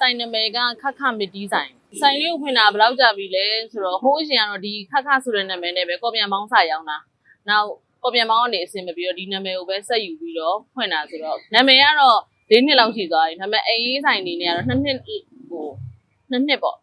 ဆိုင်နာမည်ကခခမစ်တီးဆိုင်ဆိုင်လေးကိုဖွင့်တာဘယ်လောက်ကြာပြီလဲဆိုတော့ဟိုးအရှင်ကတော့ဒီခခဆိုတဲ့နာမည်နဲ့ပဲကော်ပြန်မောင်းစာရောင်းတာနောက်ကော်ပြန်မောင်းကနေအဆင်မပြေတော့ဒီနာမည်ကိုပဲဆက်ယူပြီးတော့ဖွင့်တာဆိုတော့နာမည်ကတော့၄နှစ်လောက်ရှိသွားပြီဒါပေမဲ့အေးအေးဆိုင်နေနေကတော့နှစ်နှစ်ဟိုနှစ်နှစ်ပေါ့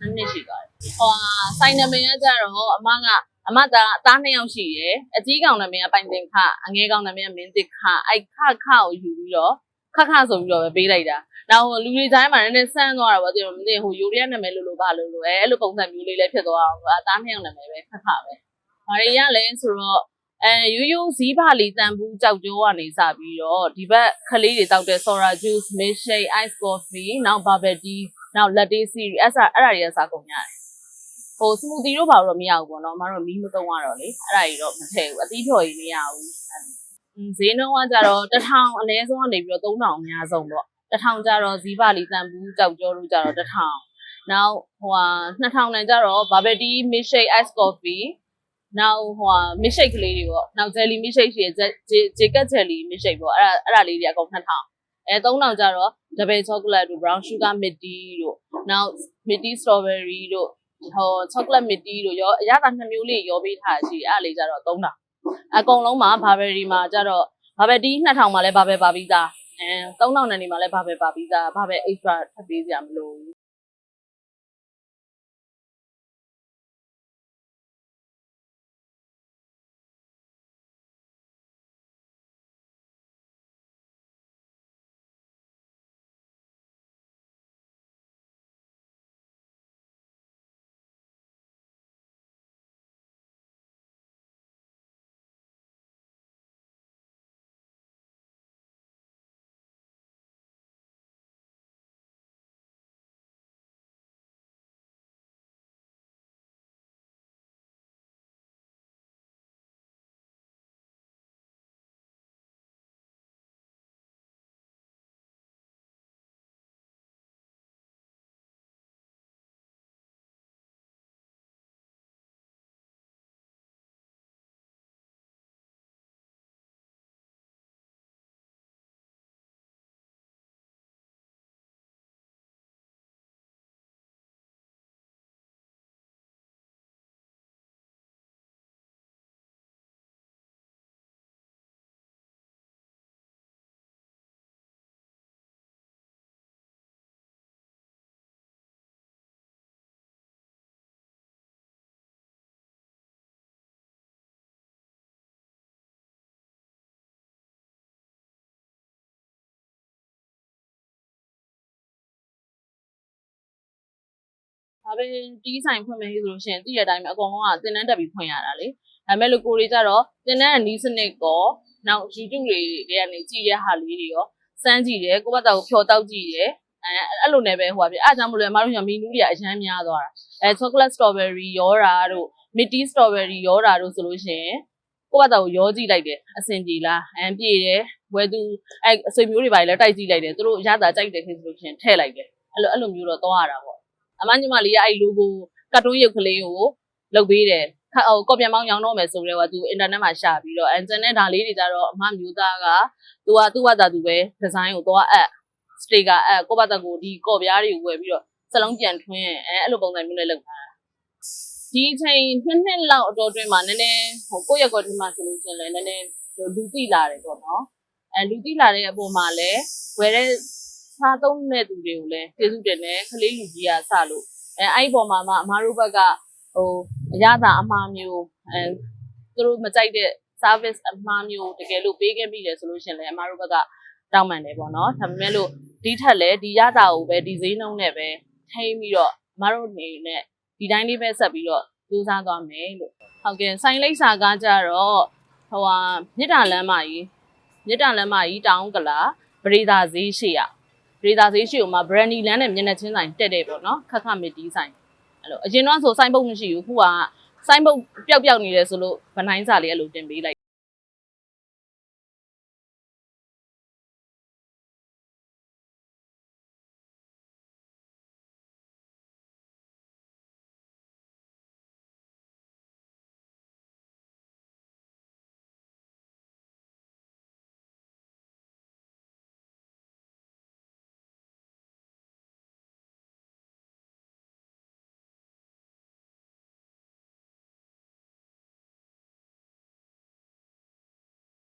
နှစ်နှစ်ရှိသွားတယ်ဟိုဟာဆိုင်နာမည်ကကြတော့အမကအမသားအသားနှစ်ယောက်ရှိရယ်အကြီးကောင်နာမည်ကပိုင်တင်ခအငယ်ကောင်နာမည်ကမင်းတစ်ခအဲ့ခခကိုယူပြီးတော့ ခခဆိုပြီးတော့ပဲပေးလိုက်တာနောက်လူတွေတိုင်းမှာနည်းနည်းဆန်းသွားတာပေါ့ဒီလိုမသိဟိုယူရီးယားနာမည်လို့လို့ပါလို့လို့အဲအဲ့လိုပုံစံမျိုးလေးလည်းဖြစ်သွားအောင်အသားနှစ်ယောက်နာမည်ပဲခက်ခပဲ။ဘာတွေရလဲဆိုတော့အဲယူယူဇီးပါလီတန်ဘူးကြောက်ကြောကနေစပြီးတော့ဒီဘက်ကလေးတွေတောက်တဲ့ Sora juice, milkshake, ice coffee, နောက် bubble tea, နောက် latte series အဲ့ ça အဲ့ဒါတွေကစားကုန်ရတယ်။ဟို smoothie တို့ဘာလို့တော့မရဘူးပေါ့နော်။မတို့မီးမသုံးရတော့လေ။အဲ့ဒါကြီးတော့မထည့်ဘူး။အသီးဖြော်ကြီးမရဘူး။အင်း ဈေးနှုန်းကကြတော့တစ်ထောင်အနည်းဆုံးကနေပြီးတော့3000အများဆုံးပေါ့။တစ်ထောင်ကြတော့ဇီးပါလီတန်ဘူးကြောက်ကြောတို့ကြတော့တစ်ထောင်နောက်ဟိုဟာနှစ်ထောင်တန်ကြတော့ bubble tea milkshake ice coffee နောက်ဟိုဟာ milkshake ကလေးတွေပေါ့နောက် jelly milkshake ရှိရယ်ဂျေကတ် jelly milkshake ပေါ့အဲ့ဒါအဲ့ဒါလေးတွေအကုန်2000အဲ3000ကြတော့ double chocolate တို့ brown sugar milk tea တို့နောက် milk tea strawberry တို့ဟို chocolate milk tea တို့ရောအရသာနှစ်မျိုးလေးရောပေးထားရှိအဲ့ဒါလေးကြတော့3000 အကုန်လုံးမှာ barbary မှာကြတော့ barbary tea 2000မှာလဲ barbary ပါပြီးသားအဲ3000နဲ့နေမှာလဲဘာပဲပါပြီးသားဘာပဲ extra ထပ်ပေးစရာမလို ဘူးဒါပဲတီးဆိုင်ဖွင့်မယ်ဆိုလို့ရှိရင်တည့်ရတိုင်းပဲအကုန်လုံးကတင်တန်းတက်ပြီးဖွင့်ရတာလေဒါပေမဲ့လို့ကိုတွေကြတော့တင်တန်းအနီးစနစ်ကောနောက် YouTube တွေတွေကနေကြည့်ရဟာလေးတွေရောစမ်းကြည့်တယ်ကိုယ့်ဘက်တော့ဖြော်တောက်ကြည့်တယ်အဲအဲ့လိုနဲ့ပဲဟိုပါပြအဲ့အကြောင်းမလို့အမတို့ကမီနူးတွေကအရမ်းများသွားတာအဲ chocolate strawberry ရောတာတို့ minty strawberry ရောတာတို့ဆိုလို့ရှိရင်ကိုယ့်ဘက်တော့ရောကြည့်လိုက်တယ်အဆင်ပြေလားအမ်ပြေတယ်ဝယ်သူအဲ့အဆွေမျိုးတွေပါလေတိုက်ကြည့်လိုက်တယ်သူတို့ရတာကြိုက်တယ်ခင်ဆိုလို့ရှိရင်ထည့်လိုက်တယ်အဲ့လိုအဲ့လိုမျိုးတော့သွားရတာပေါ့ အမညီမလေးကအဲ့ logo ကတ်တုန်းရုပ်ကလေးကိုလုပ်ပေးတယ်ခဟိုကော်ပြန်မောင်းရောင်းတော့မယ်ဆိုတော့ကသူ internet မှာရှာပြီးတော့အန်ဂျန်နဲ့ဒါလေးတွေကြတော့အမမျိုးသားကသူကသူ့ဘာသာသူပဲဒီဇိုင်းကိုသွားအပ် sticker အပ်ကိုယ့်ဘာသာကိုဒီကော်ပြားတွေကိုဝယ်ပြီးတော့စလုံးပြန်ထွင်းအဲအဲ့လိုပုံစံမျိုးနဲ့လုပ်တာဒီအချိန်နှစ်နှစ်လောက်အတော်တွင်းမှာနည်းနည်းဟိုကိုယ့်ရက်ကွက်ဒီမှာဆိုလို့ရှိရင်လည်းနည်းနည်းလူသိလာတယ်ပေါ့နော်အဲလူသိလာတဲ့အပေါ်မှာလည်းဝယ်တဲ့ စားသုံးတဲ့သူတွေကိုလည်းကျေးဇူးတင်တယ်ခလေးလူကြီးကစလို့အဲအဲ့ဒီပေါ်မှာမှအမားတို့ဘက်ကဟိုအရသာအမှားမျိုးအဲသူတို့မကြိုက်တဲ့ service အမှားမျိုးတကယ်လို့ပေးခဲ့ပြီလေဆိုလို့ရှိရင်လည်းအမားတို့ဘက်ကတောင်းပန်တယ်ပေါ့နော်ဒါပေမဲ့လို့ဒီထက်လည်းဒီရတာကိုပဲဒီဈေးနှုန်းနဲ့ပဲထိန်းပြီးတော့အမားတို့နေနဲ့ဒီတိုင်းလေးပဲဆက်ပြီးတော့စူးစမ်းသွားမယ်လို့ဟုတ်ကဲ့ဆိုင်လိပ်စာကားကြတော့ဟိုဟာမြစ်တာလမ်းမကြီးမြစ်တာလမ်းမကြီးတောင်းကလာပရိသာဈေးရှိရ ဒေတာဈေးရှိကိုမှ brandy လမ်းနဲ့မျက်နှာချင်းဆိုင်တက်တယ်ပေါ့နော်ခက်ခမီတီးဆိုင်အဲ့လိုအရင်တော့ဆိုစိုင်းပုတ်မရှိဘူးခုကစိုင်းပုတ်ပျောက်ပျောက်နေတယ်ဆိုလို့ဗနိုင်းစာလေးအဲ့လိုတင်ပေးလိုက်